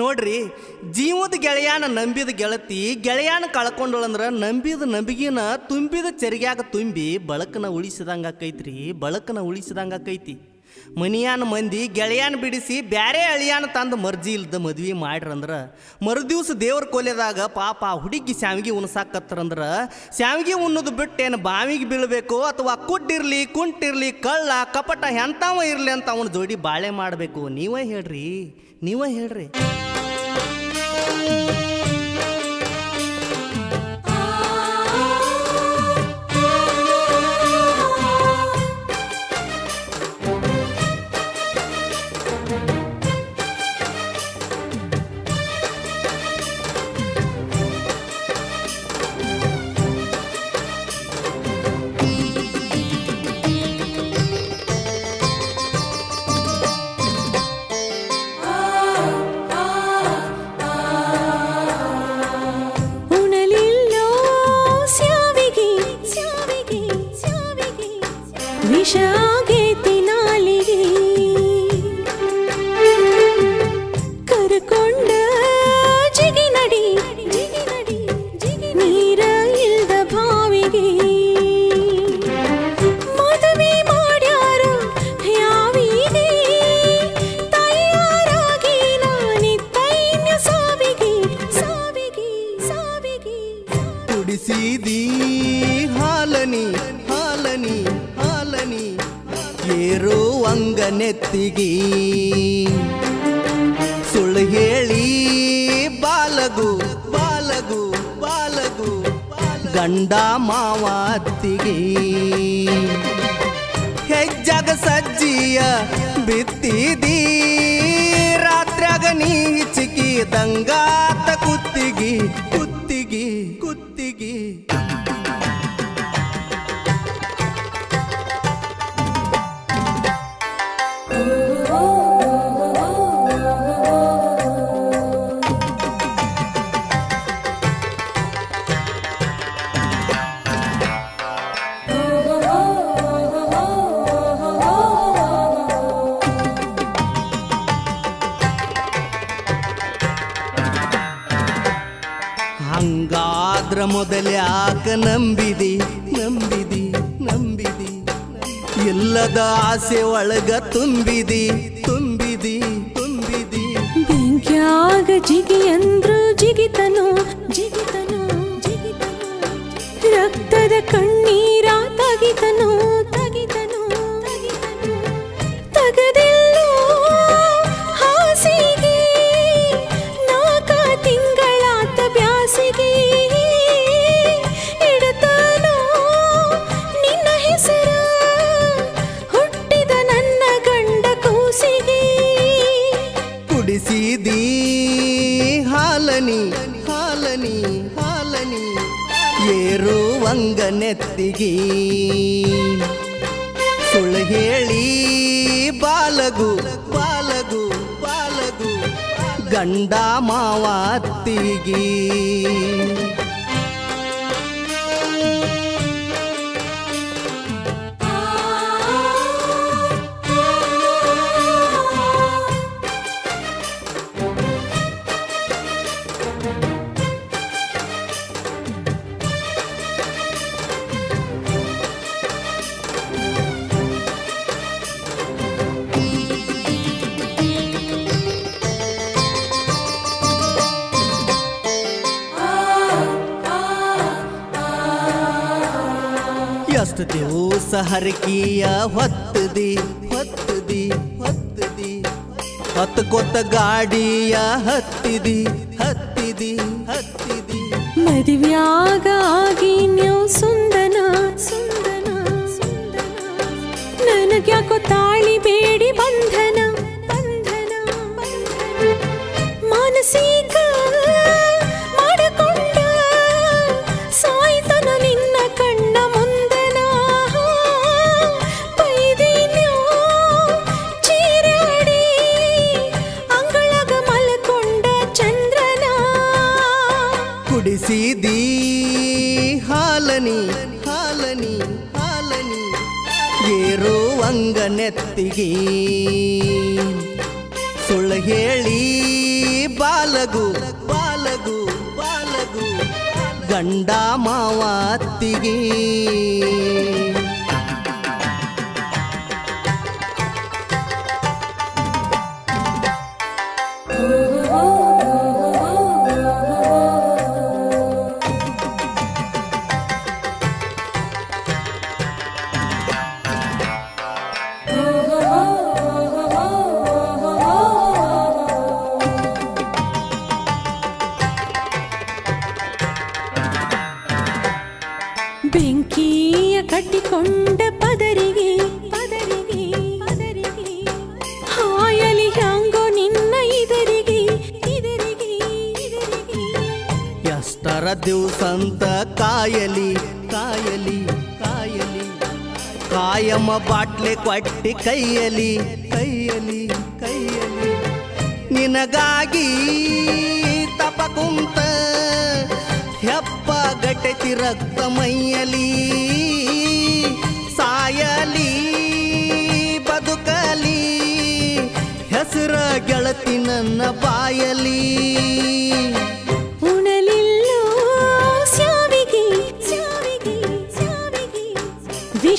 ನೋಡ್ರಿ, ಜೀವದ ಗೆಳೆಯಾನ ನಂಬಿದ ಗೆಳತಿ, ಗೆಳೆಯಾನ ಕಳ್ಕೊಂಡಳಂದ್ರೆ ನಂಬಿದ ನಂಬಿಗಿನ ತುಂಬಿದ ಚರಿಗ್ಯಾಗ ತುಂಬಿ ಬಳಕನ ಉಳಿಸಿದಂಗ ಆಕೈತ್ರಿ, ಬಳಕನ ಉಳಿಸಿದಂಗ ಆಕೈತಿ. ಮನಿಯಾನ ಮಂದಿ ಗೆಳೆಯಾನ ಬಿಡಿಸಿ ಬ್ಯಾರೆ ಅಳಿಯಾನ ತಂದು ಮರ್ಜಿ ಇಲ್ದ ಮದ್ವಿ ಮಾಡ್ರಂದ್ರೆ, ಮರುದಿವ್ಸ ದೇವ್ರ ಕೊಲೆದಾಗ ಪಾಪ ಆ ಹುಡುಗಿ ಶಾವಿಗೆ ಉಣಸಾಕತ್ತರಂದ್ರೆ ಶಾವಿಗೆ ಉಣ್ಣೋದು ಬಿಟ್ಟೇನು ಬಾವಿಗೆ ಬೀಳಬೇಕು ಅಥವಾ ಕುಡ್ಡಿರ್ಲಿ ಕುಂಟಿರ್ಲಿ, ಕಳ್ಳ, ಕಪಟ ಎಂಥವ ಇರ್ಲಿ ಅಂತ ಅವನ ಜೋಡಿ ಬಾಳೆ ಮಾಡಬೇಕು. ನೀವೇ ಹೇಳ್ರಿ ನೀವೇ ಹೇಳ್ರಿ. showed ನೆತ್ತಿಗಿ ಸುಳ್ಳು ಹೇಳಿ ಬಾಲಗು ಬಾಲಗು ಬಾಲಗು ಗಂಡ ಮಾವಾತಿಗೆ ಹೆಜ್ಜಾಗ ಸಜ್ಜಿಯ ಬಿತ್ತಿದೀ. ರಾತ್ರಿಯಾಗ ನೀ ಚಿಕ್ಕಿ ಹಂಗಾದ್ರ ಮೊದಲ್ಯಾಕ ನಂಬಿದಿ ನಂಬಿದಿ ನಂಬಿದಿ. ಎಲ್ಲದ ಆಸೆ ಒಳಗ ತುಂಬಿದಿ ತುಂಬಿದಿ ತುಂಬಿದಿ. ಬೆಂಕಿಯಾಗ ಜಿಗಿ ಅಂದ್ರು ಜಿಗಿತನು ಜಿಗಿತನು ಜಿಗಿತನು. ರಕ್ತದ ಕಣ್ಣೀರ ಏರುವಂಗ ನೆತ್ತಿಗಿ. ಸುಳ್ಳು ಹೇಳಿ ಬಾಲಗು ಬಾಲಗು ಬಾಲಗು ಗಂಡ ಮಾವತ್ತಿಗಿ ಎಷ್ಟು ದಿವಸ ಹರಕಿಯ ಹೊತ್ತದಿ ಹೊತ್ತದಿ ಹೊತ್ತದಿ. ಹತ್ತು ಕೊತ್ತ ಗಾಡಿಯ ಹತ್ತಿದಿ ಹತ್ತಿದಿ ಹತ್ತಿದಿ. ಮದುವ್ಯಾಗ ಆಗಿ ನೀವು ಸುಂದನ ಸುಂದನ ಸುಂದನ. ನನಗ್ಯಾಕೋ ತಾಳಿ ಬೇಡಿ ಬಂಧನ. ಹಾಲನಿ ಹಾಲನಿ ಹಾಲನಿ ಏರು ಅಂಗನೆತ್ತಿಗೆ ಸುಳ್ಳು ಹೇಳಿ ಬಾಲಗು ಬಾಲಗು ಬಾಲಗು ಗಂಡ ಮಾವ ಅತ್ತಿಗೆ. ಸರ ದಿವಸಂತ ಕಾಯಲಿ ಕಾಯಲಿ ಕಾಯಲಿ. ಕಾಯಮ್ಮ ಬಾಟ್ಲೆ ಕೊಟ್ಟಿ ಕೈಯಲಿ ಕೈಯಲಿ ಕೈಯಲಿ. ನಿನಗಾಗಿ ತಪಕುಂತ ಹೆಪ್ಪ ಗಟತಿ ರಕ್ತ ಮೈಯಲಿ. ಸಾಯಲಿ, ಬದುಕಲಿ, ಹೆಸರ ಗೆಳತಿ ನನ್ನ ಬಾಯಲಿ.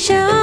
show.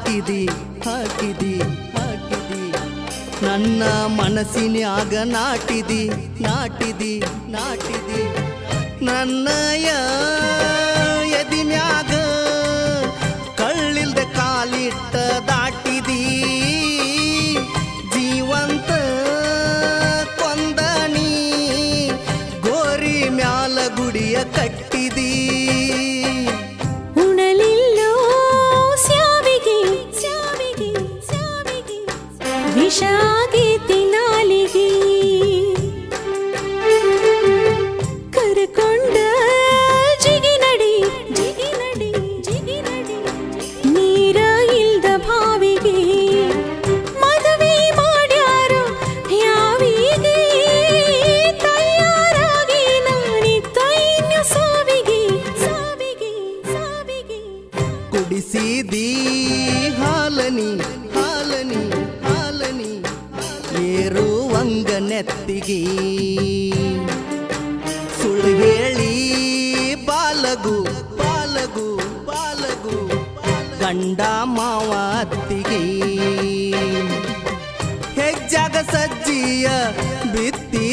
ಹಾಕಿದಿ ಹಾಕಿದಿ ಹಾಕಿದಿ ನನ್ನ ಮನಸ್ಸಿನಾಗ ನಾಟಿದಿ ನಾಟಿದಿ ನಾಟಿದಿ ನನ್ನ ಯಾ ನೆತ್ತಿಗೆ ಸುಳ್ಳು ಹೇಳಿ ಬಾಲಗು ಬಾಲಗು ಬಾಲಗು ಗಂಡ ಮಾವತ್ತಿಗೆ ಹೆಜ್ಜಾಗ ಸಜ್ಜಿಯ ಬಿತ್ತಿ